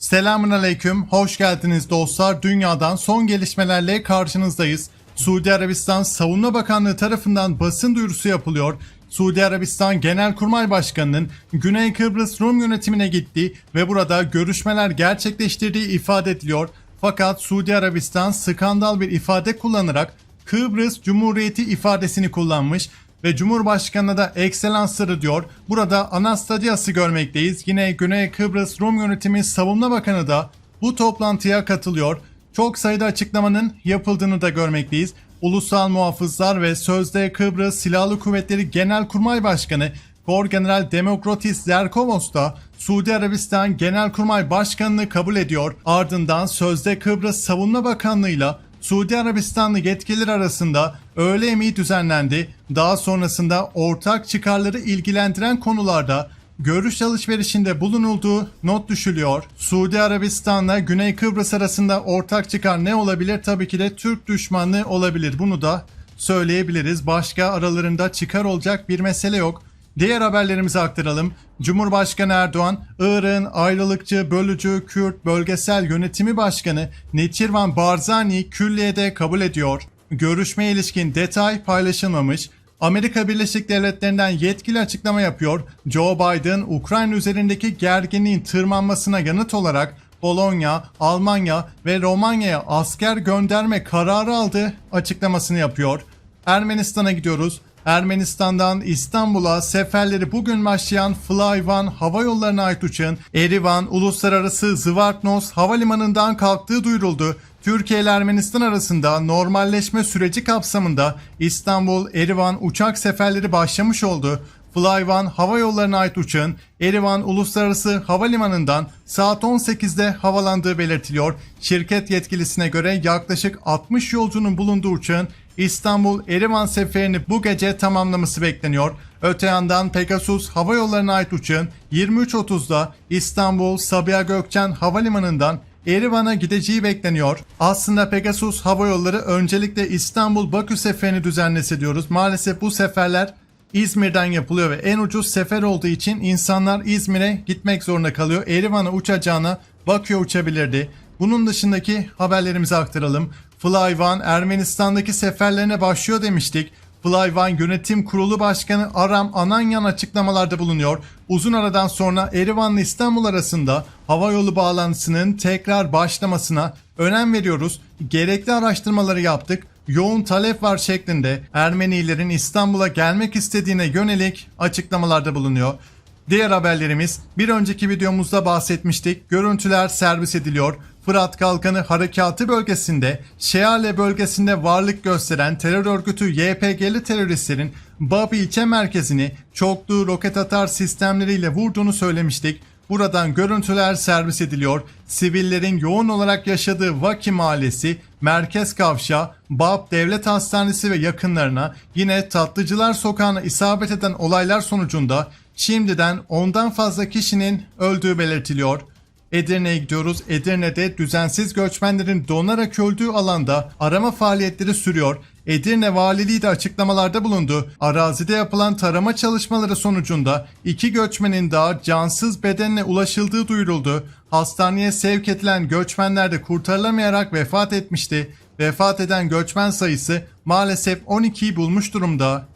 Selamun Aleyküm, hoş geldiniz dostlar. Dünyadan son gelişmelerle karşınızdayız. Suudi Arabistan Savunma Bakanlığı tarafından basın duyurusu yapılıyor. Suudi Arabistan Genelkurmay Başkanı'nın Güney Kıbrıs Rum yönetimine gittiği ve burada görüşmeler gerçekleştirdiği ifade ediliyor. Fakat Suudi Arabistan skandal bir ifade kullanarak Kıbrıs Cumhuriyeti ifadesini kullanmış ve Cumhurbaşkanı da Excellence'ları diyor. Burada Anastasias'ı görmekteyiz. Yine Güney Kıbrıs Rum Yönetimi Savunma Bakanı da bu toplantıya katılıyor. Çok sayıda açıklamanın yapıldığını da görmekteyiz. Ulusal Muhafızlar ve sözde Kıbrıs Silahlı Kuvvetleri Genelkurmay Başkanı Korgeneral Demokratis Zerkovos da Suudi Arabistan Genelkurmay Başkanı'nı kabul ediyor. Ardından sözde Kıbrıs Savunma Bakanlığı'yla Suudi Arabistanlı yetkililer arasında öğle yemeği düzenlendi. Daha sonrasında ortak çıkarları ilgilendiren konularda görüş alışverişinde bulunulduğu not düşülüyor. Suudi Arabistan'la Güney Kıbrıs arasında ortak çıkar ne olabilir? Tabii ki de Türk düşmanlığı olabilir. Bunu da söyleyebiliriz. Başka aralarında çıkar olacak bir mesele yok. Diğer haberlerimizi aktaralım. Cumhurbaşkanı Erdoğan, Irak'ın ayrılıkçı, bölücü, Kürt bölgesel yönetimi başkanı Neçirvan Barzani külliyede kabul ediyor. Görüşmeye ilişkin detay paylaşılmamış. Amerika Birleşik Devletleri'nden yetkili açıklama yapıyor. Joe Biden, Ukrayna üzerindeki gerginliğin tırmanmasına yanıt olarak Polonya, Almanya ve Romanya'ya asker gönderme kararı aldı açıklamasını yapıyor. Ermenistan'a gidiyoruz. Ermenistan'dan İstanbul'a seferleri bugün başlayan Flyvan hava yollarına ait uçağın Erivan Uluslararası Zvartnos Havalimanı'ndan kalktığı duyuruldu. Türkiye ile Ermenistan arasında normalleşme süreci kapsamında İstanbul Erivan uçak seferleri başlamış oldu. Flyvan hava yollarına ait uçağın Erivan Uluslararası Havalimanı'ndan saat 18'de havalandığı belirtiliyor. Şirket yetkilisine göre yaklaşık 60 yolcunun bulunduğu uçağın İstanbul Erivan seferini bu gece tamamlaması bekleniyor. Öte yandan Pegasus hava yollarına ait uçağın 23.30'da İstanbul Sabiha Gökçen Havalimanı'ndan Erivan'a gideceği bekleniyor. Aslında Pegasus Hava Yolları öncelikle İstanbul-Bakü seferini düzenlese diyoruz. Maalesef bu seferler İzmir'den yapılıyor ve en ucuz sefer olduğu için insanlar İzmir'e gitmek zorunda kalıyor. Erivan'a uçacağına Bakü'ye uçabilirdi. Bunun dışındaki haberlerimizi aktaralım. Flyvan Ermenistan'daki seferlerine başlıyor demiştik. Flyvan Yönetim Kurulu Başkanı Aram Ananyan açıklamalarda bulunuyor. Uzun aradan sonra Erivan'la İstanbul arasında havayolu bağlantısının tekrar başlamasına önem veriyoruz. Gerekli araştırmaları yaptık. Yoğun talep var şeklinde Ermenilerin İstanbul'a gelmek istediğine yönelik açıklamalarda bulunuyor. Diğer haberlerimiz bir önceki videomuzda bahsetmiştik. Görüntüler servis ediliyor. Fırat Kalkanı Harekatı bölgesinde Şeale bölgesinde varlık gösteren terör örgütü YPG'li teröristlerin Bab ilçe merkezini çoklu roket atar sistemleriyle vurduğunu söylemiştik. Buradan görüntüler servis ediliyor. Sivillerin yoğun olarak yaşadığı Vaki Mahallesi, Merkez Kavşağı, Bab Devlet Hastanesi ve yakınlarına yine Tatlıcılar Sokağı'na isabet eden olaylar sonucunda şimdiden ondan fazla kişinin öldüğü belirtiliyor. Edirne'ye gidiyoruz. Edirne'de düzensiz göçmenlerin donarak öldüğü alanda arama faaliyetleri sürüyor. Edirne Valiliği de açıklamalarda bulundu. Arazide yapılan tarama çalışmaları sonucunda iki göçmenin daha cansız bedenine ulaşıldığı duyuruldu. Hastaneye sevk edilen göçmenler de kurtarılamayarak vefat etmişti. Vefat eden göçmen sayısı maalesef 12'yi bulmuş durumda.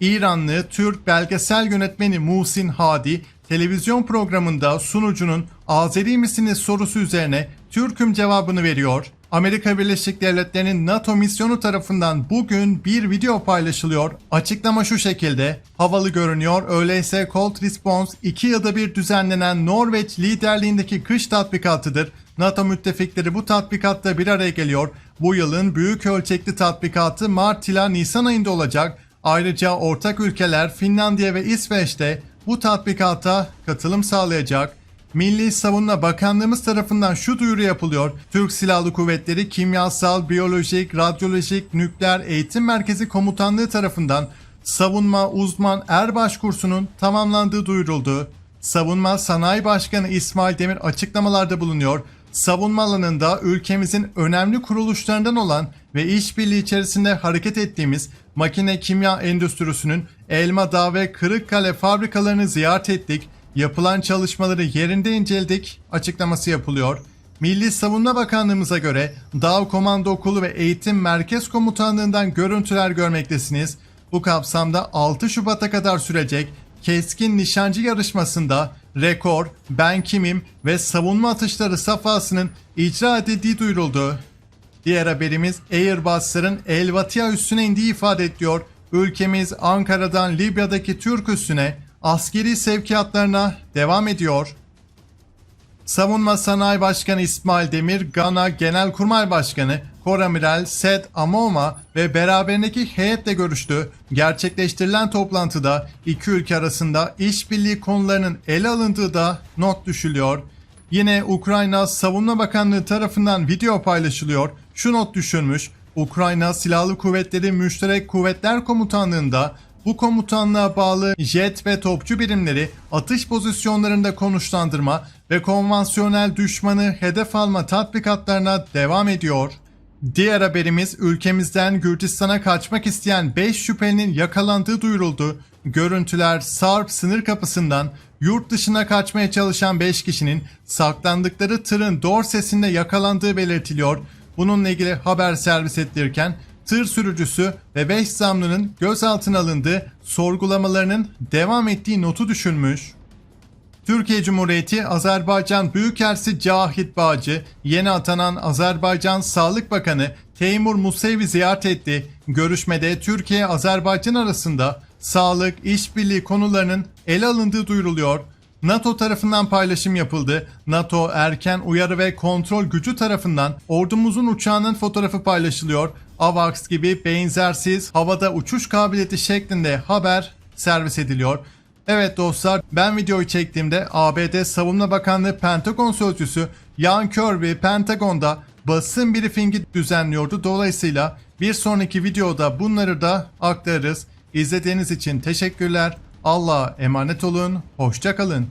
İranlı Türk belgesel yönetmeni Muhsin Hadi televizyon programında sunucunun Azeri misiniz sorusu üzerine Türk'üm cevabını veriyor. Amerika Birleşik Devletleri'nin NATO misyonu tarafından bugün bir video paylaşılıyor. Açıklama şu şekilde. Havalı görünüyor. Öyleyse Cold Response 2 yılda bir düzenlenen Norveç liderliğindeki kış tatbikatıdır. NATO müttefikleri bu tatbikatta bir araya geliyor. Bu yılın büyük ölçekli tatbikatı Mart ila Nisan ayında olacak. Ayrıca ortak ülkeler Finlandiya ve İsveç'te bu tatbikata katılım sağlayacak. Milli Savunma Bakanlığımız tarafından şu duyuru yapılıyor. Türk Silahlı Kuvvetleri Kimyasal, Biyolojik, Radyolojik, Nükleer Eğitim Merkezi Komutanlığı tarafından Savunma Uzman Erbaş kursunun tamamlandığı duyuruldu. Savunma Sanayi Başkanı İsmail Demir açıklamalarda bulunuyor. Savunma alanında ülkemizin önemli kuruluşlarından olan ve işbirliği içerisinde hareket ettiğimiz makine kimya endüstrisinin Elma Dağ ve Kırıkkale fabrikalarını ziyaret ettik. yapılan çalışmaları yerinde inceledik açıklaması yapılıyor. Milli Savunma Bakanlığımıza göre Dağ Komando Okulu ve Eğitim Merkez Komutanlığından görüntüler görmektesiniz. Bu kapsamda 6 Şubat'a kadar sürecek keskin nişancı yarışmasında rekor, ben kimim ve savunma atışları safhasının icra edildiği duyuruldu. Diğer haberimiz Airbus'ların Elvatia üssüne indiği ifade ediyor. Ülkemiz Ankara'dan Libya'daki Türk üssüne askeri sevkiyatlarına devam ediyor. Savunma Sanayi Başkanı İsmail Demir, Gana Genelkurmay Başkanı Koramiral Sed Amoma ve beraberindeki heyetle görüştü. Gerçekleştirilen toplantıda iki ülke arasında işbirliği konularının ele alındığı da not düşülüyor. Yine Ukrayna Savunma Bakanlığı tarafından video paylaşılıyor. Şu not düşülmüş. Ukrayna Silahlı Kuvvetleri Müşterek Kuvvetler Komutanlığı'nda bu komutanlığa bağlı jet ve topçu birimleri atış pozisyonlarında konuşlandırma ve konvansiyonel düşmanı hedef alma tatbikatlarına devam ediyor. Diğer haberimiz ülkemizden Gürcistan'a kaçmak isteyen 5 şüphelinin yakalandığı duyuruldu. Görüntüler Sarp sınır kapısından yurt dışına kaçmaya çalışan 5 kişinin saklandıkları tırın dorsesinde yakalandığı belirtiliyor. Bununla ilgili haber servis ettirirken tır sürücüsü ve 5 zamlının gözaltına alındığı sorgulamalarının devam ettiği notu düşülmüş. Türkiye Cumhuriyeti Azerbaycan Büyükelçisi Cahit Bağcı, yeni atanan Azerbaycan Sağlık Bakanı Teymur Musev'i ziyaret etti. Görüşmede Türkiye-Azerbaycan arasında sağlık, işbirliği konularının ele alındığı duyuruluyor. NATO tarafından paylaşım yapıldı. NATO erken uyarı ve kontrol gücü tarafından ordumuzun uçağının fotoğrafı paylaşılıyor. AVAX gibi benzersiz havada uçuş kabiliyeti şeklinde haber servis ediliyor. Evet dostlar ben videoyu çektiğimde ABD Savunma Bakanlığı Pentagon Sözcüsü Ian Kirby Pentagon'da basın briefingi düzenliyordu. Dolayısıyla bir sonraki videoda bunları da aktarırız. İzlediğiniz için teşekkürler. Allah'a emanet olun. Hoşçakalın.